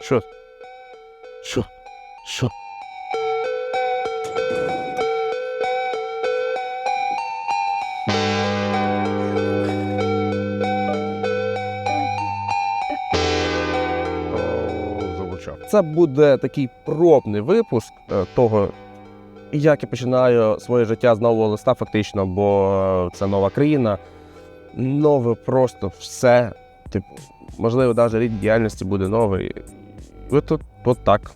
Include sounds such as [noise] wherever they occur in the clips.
Що? Що? Що? Це буде такий пробний випуск е, того, як я починаю своє життя з нового листа, фактично, бо це нова країна, нове просто все. Типу, можливо, навіть рід діяльності буде новий. І тут от так.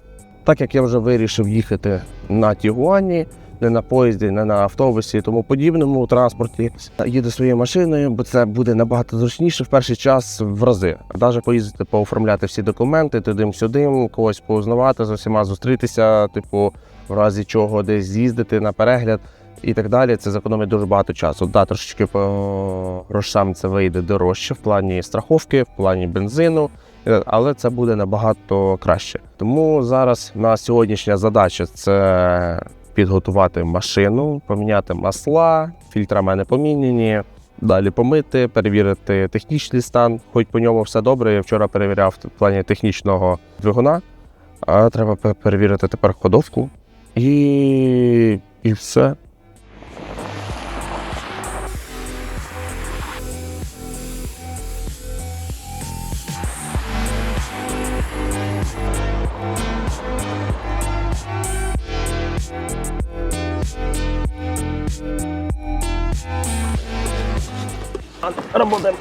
Так як я вже вирішив їхати на Тігуані, не на поїзді, не на автобусі і тому подібному транспорті, їду своєю машиною, бо це буде набагато зручніше в перший час в рази. Навіть поїздити, пооформляти всі документи, туди-сюди, когось поузнавати, з усіма зустрітися, типу, в разі чого десь з'їздити на перегляд і так далі. Це зекономить дуже багато часу. Да, трошечки по грошам це вийде дорожче в плані страховки, в плані бензину. Е, Але це буде набагато краще. Тому зараз на сьогоднішня задача це підготувати машину, поміняти масла, фільтра в мене поміняні, далі помити, перевірити технічний стан. Хоч по ньому все добре. Я вчора перевіряв в плані технічного двигуна, а треба перевірити тепер ходовку. І, і все. Работаем.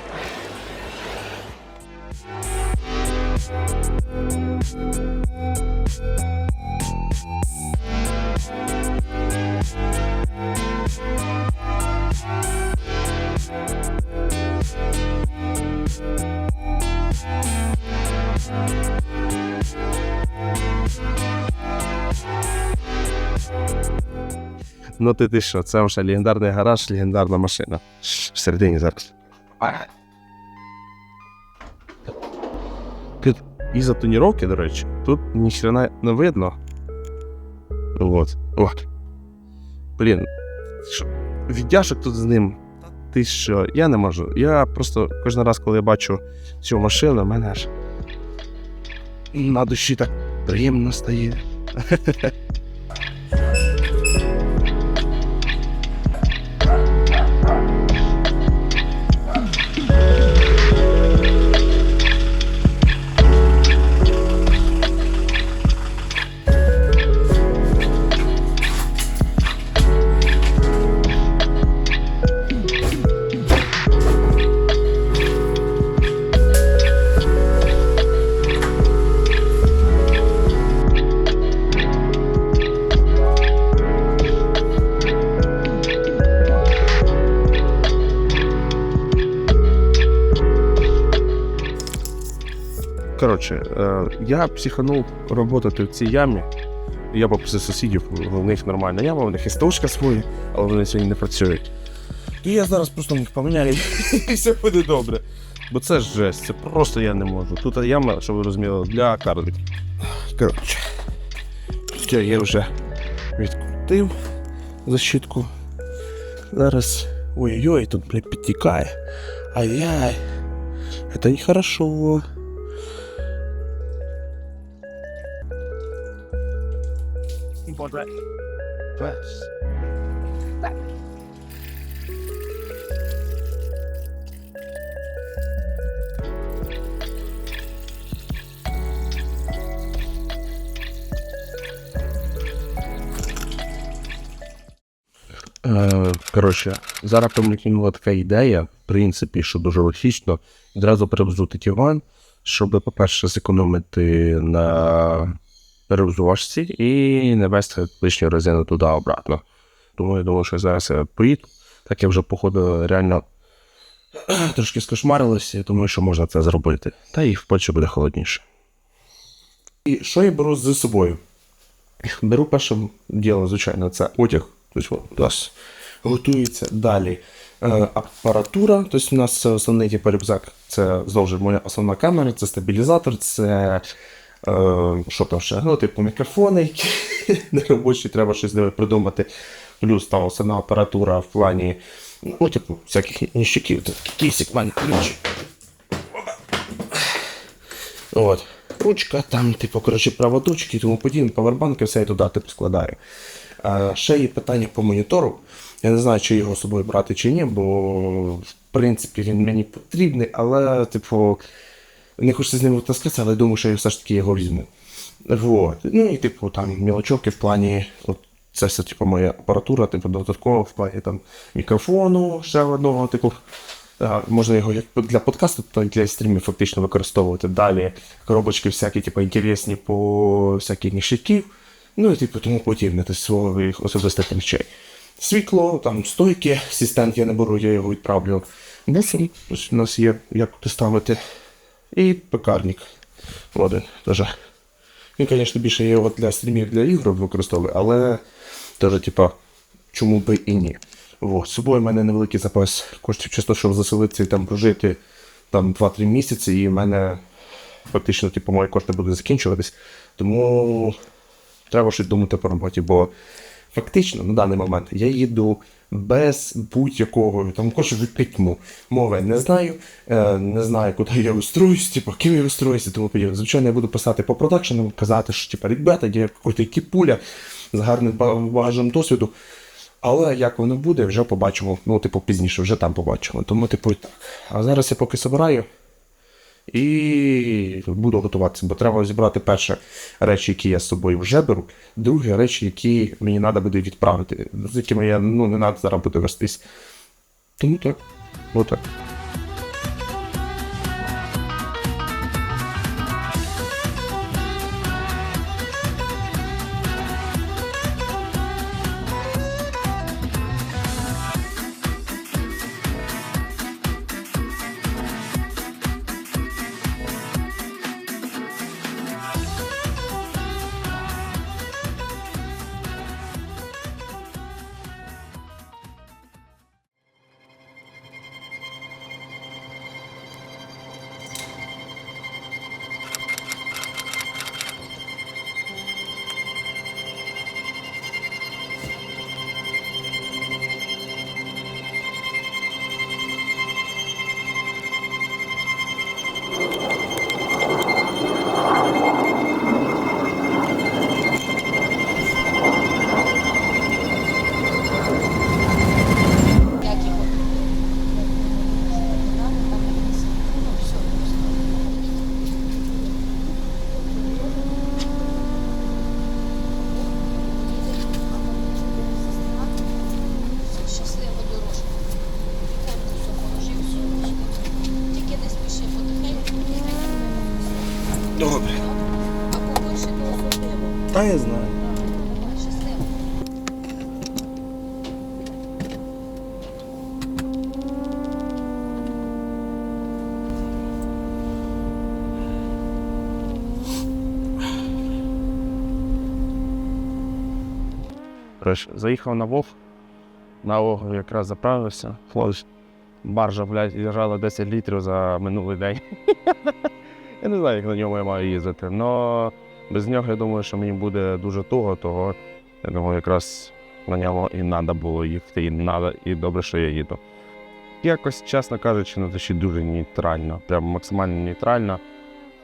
Ну ти ти що, це вже легендарний гараж, легендарна машина. Всередині зараз. Тут із-за тоніровки, до речі, тут ніхрена не видно. Вот. От. Блін. Віддяшок тут з ним. Ти що? Я не можу. Я просто кожен раз, коли я бачу цю машину, в мене аж на душі так приємно стає. [laughs] Коротше, е, я психанув працювати в цій ямі. Я попросив сусідів, в них нормальна яма, у них і свої, але вони сьогодні не працюють. І я зараз просто їх поміняю, [laughs] і все буде добре. Бо це жесть, це просто я не можу. Тут яма, щоб ви розуміли, для карликів. Коротше, я вже відкрутив защитку. Зараз. Ой-ой-ой, тут, блядь, підтікає. Ай-яй. Это нехорошо. Е, Коротше, зараз промелькнула така ідея, в принципі, що дуже логічно, одразу перевзути Тігуан, щоб, по-перше, зекономити на перевзувачці і не вести лишню резину туди обратно. Тому я думаю, що зараз я поїду. Так я вже, походу, реально [clears throat] трошки скошмарилося, і думаю, що можна це зробити. Та і в Польщі буде холодніше. І що я беру з собою? Беру перше діло, звичайно, це одяг. Тобто у нас готується далі. Е, апаратура, тобто у нас основний типу, рюкзак, це знову ж моя основна камера, це стабілізатор, це е, що там ще? Ну, типу мікрофони, які [laughs] неробочі, треба щось придумати. Плюс там основна апаратура в плані Ну, типу, всяких ніщиків, кісик, маленький ключ. От. Ручка, там, типу, коротше, проводочки і тому подібне, павербанки, все я туди типу, складаю. А, ще є питання по монітору. Я не знаю, чи його з собою брати чи ні, бо в принципі він мені потрібний, але, типу, не хочеться з ним витаскатися, але думаю, що я все ж таки його візьму. Вот. Ну і типу там мілочовки в плані, от це все типу моя апаратура, типу додатково в плані там мікрофону ще одного, типу. Можна його як для подкасту, то й для стрімів фактично використовувати. Далі коробочки всякі, типу, інтересні по всяких ніштяків. Ну і типу тому подібне, тобто своїх особистих речей. Світло, там стойки, асистент я не беру, я його відправлю. Ось у нас є, як ставити. І пекарник. Один теж. Він, звісно, більше його для стрімів для ігор використовує, але теж, типа, чому би і ні. Вот. З собою в мене невеликий запас коштів, чисто, щоб заселитися і там прожити там 2-3 місяці, і в мене фактично, типу, мої кошти будуть закінчуватись. Тому треба щось думати по роботі, бо фактично на даний момент я їду без будь-якого там кошу від пітьму. Мови не знаю, е, не знаю, куди я устроюсь, типу, ким я устроюсь тому подібне. Звичайно, я буду писати по продакшенам, казати, що типу, ребята, є якийсь кіпуля з гарним ба- багажем досвіду. Але як воно буде, вже побачимо. Ну, типу, пізніше, вже там побачимо. Тому, типу, так. А зараз я поки збираю і буду готуватися, бо треба зібрати перше речі, які я з собою вже беру, друге речі, які мені треба буде відправити, з якими я ну, не треба зараз буде вестись. Тому так. Ну так. Заїхав на Вов, на Вов якраз заправився. Хлопець, баржа, блядь, лежала 10 літрів за минулий день. [laughs] я не знаю, як на ньому я маю їздити. але без нього я думаю, що мені буде дуже туго, того я думаю, якраз на ньому і треба було їхати, і надо, і добре, що я їду. Якось, чесно кажучи, на душі дуже нейтрально, прям максимально нейтрально.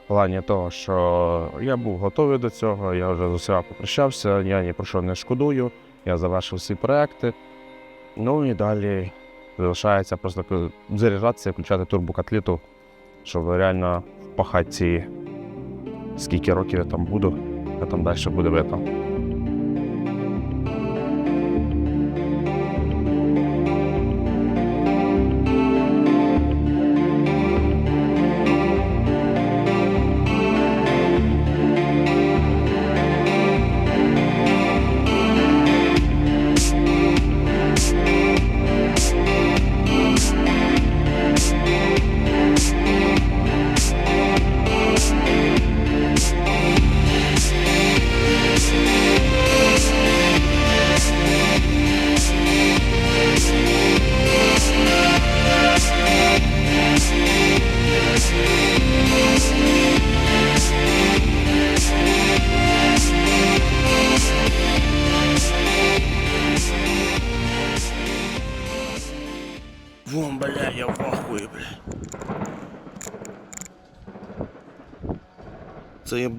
В плані того, що я був готовий до цього, я вже з усіма попрощався, я ні про що не шкодую, я завершив всі проекти. Ну і далі залишається просто заряджатися заряджатися, включати турбокатліту, щоб реально впахати ці скільки років я там буду, а там далі буде видно.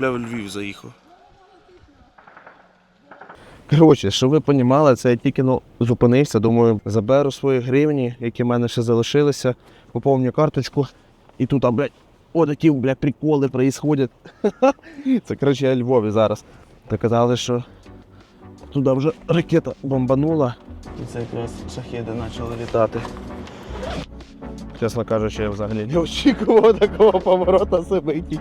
Бля, в Львів заїхав. Коротше, щоб ви розуміли, це я тільки ну, зупинився. Думаю, заберу свої гривні, які в мене ще залишилися, поповню карточку. І тут, а, блядь, о, такі, блядь, приколи происходять. [laughs] Це, коротше, я Львові зараз. Та казали, що туди вже ракета бомбанула. І це якраз шахеди почали літати. Чесно кажучи, я взагалі не очікував такого поворота событий.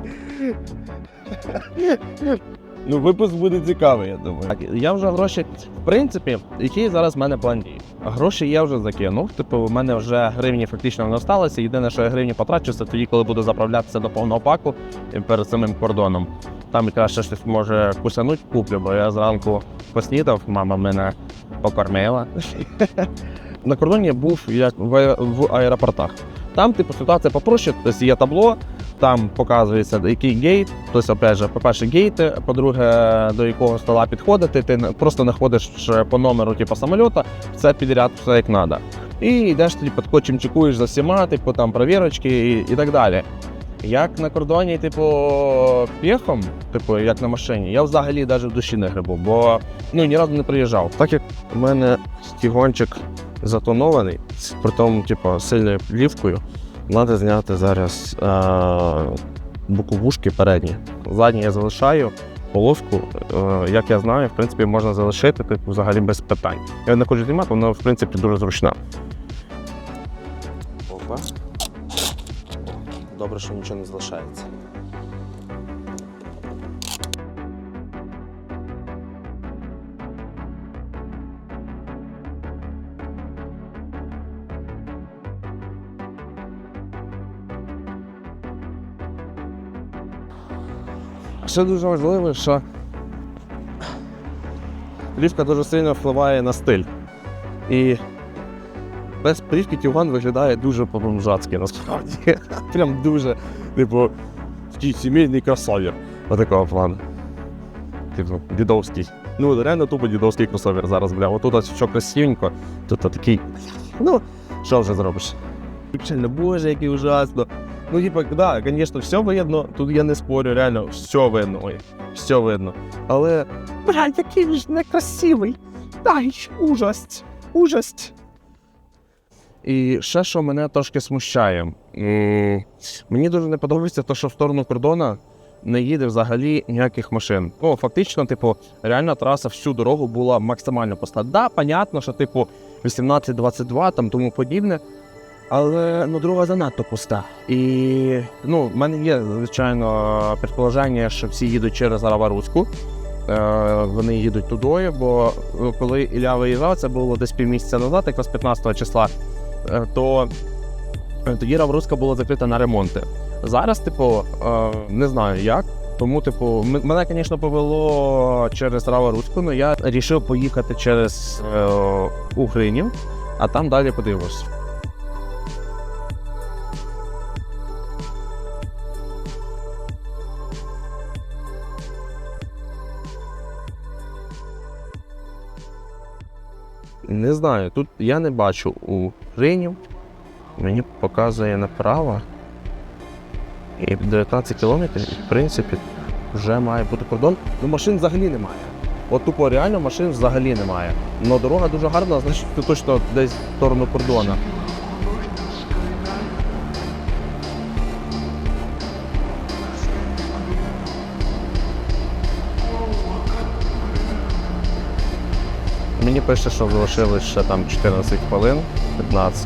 Ну, випуск буде цікавий, я думаю. Так, я вже гроші, в принципі, який зараз в мене план дій. Гроші я вже закинув. Типу, в мене вже гривні фактично не осталося. Єдине, що я гривні потрачу, це тоді, коли буду заправлятися до повного паку перед самим кордоном. Там якраз ще щось може кусануть куплю, бо я зранку поснідав, мама мене покормила. На кордоні я був як в, в аеропортах. Там, типу, ситуація попроще, тобто є табло, там показується, який гейт. Тобто, опять же, по-перше, гейти, по-друге, до якого стола підходити. Ти просто не ходиш по номеру типу, самольота, все підряд, все як треба. І йдеш тоді під кочем чекуєш за всіма, типу там провірочки і, і так далі. Як на кордоні, типу, пєхом, типу, як на машині, я взагалі навіть в душі не грибу, бо ну, ні разу не приїжджав. Так як у мене стігончик затонований, при тому, типу, сильною плівкою, треба зняти зараз е- боковушки передні. Задні я залишаю. Полоску, е, як я знаю, в принципі, можна залишити типу, взагалі без питань. Я не хочу знімати, вона в принципі дуже зручна. Опа. Добре, що нічого не залишається. Ще дуже важливо, що плівка дуже сильно впливає на стиль. І без плівки Тюган виглядає дуже по-бомжацьки насправді. [laughs] Прям дуже, типу, такий сімейний кросовер. Отакого плану. Типу, дідовський. Ну, реально тупо дідовський кросовер зараз, бля. Отут ось що красивенько, тут такий. Ну, що вже зробиш? Боже, який ужасно. Ну, типа, да, звісно, все видно, тут я не спорю, реально, все видно. Ой, все видно. Але, блядь, який він некрасивий. Дай, ужасть, ужасть. І ще що мене трошки смущає. Мені дуже не подобається те, що в сторону кордону не їде взагалі ніяких машин. Ну, фактично, типу, реальна траса всю дорогу була максимально пуста. Да, понятно, що типу 18-22 там тому подібне. Але ну, дорога занадто пуста. І ну, в мене є, звичайно, предположення, що всі їдуть через Араваруську. Е, вони їдуть тудою, бо ну, коли Ілля виїжджав, це було десь півмісяця назад, якраз 15 числа, е, то е, тоді Раваруська була закрита на ремонти. Зараз, типу, не знаю як. Тому, типу, мене, звісно, повело через Раваруську, але я вирішив поїхати через е, Угринів, а там далі подивимось. Не знаю, тут я не бачу у Ринів. Мені показує направо. І 19 кілометрів, в принципі, вже має бути кордон. Ну машин взагалі немає. От тупо реально машин взагалі немає. Но дорога дуже гарна, значить ти точно десь в сторону кордону. Мені пише, що залишилось ще там 14 хвилин, 15.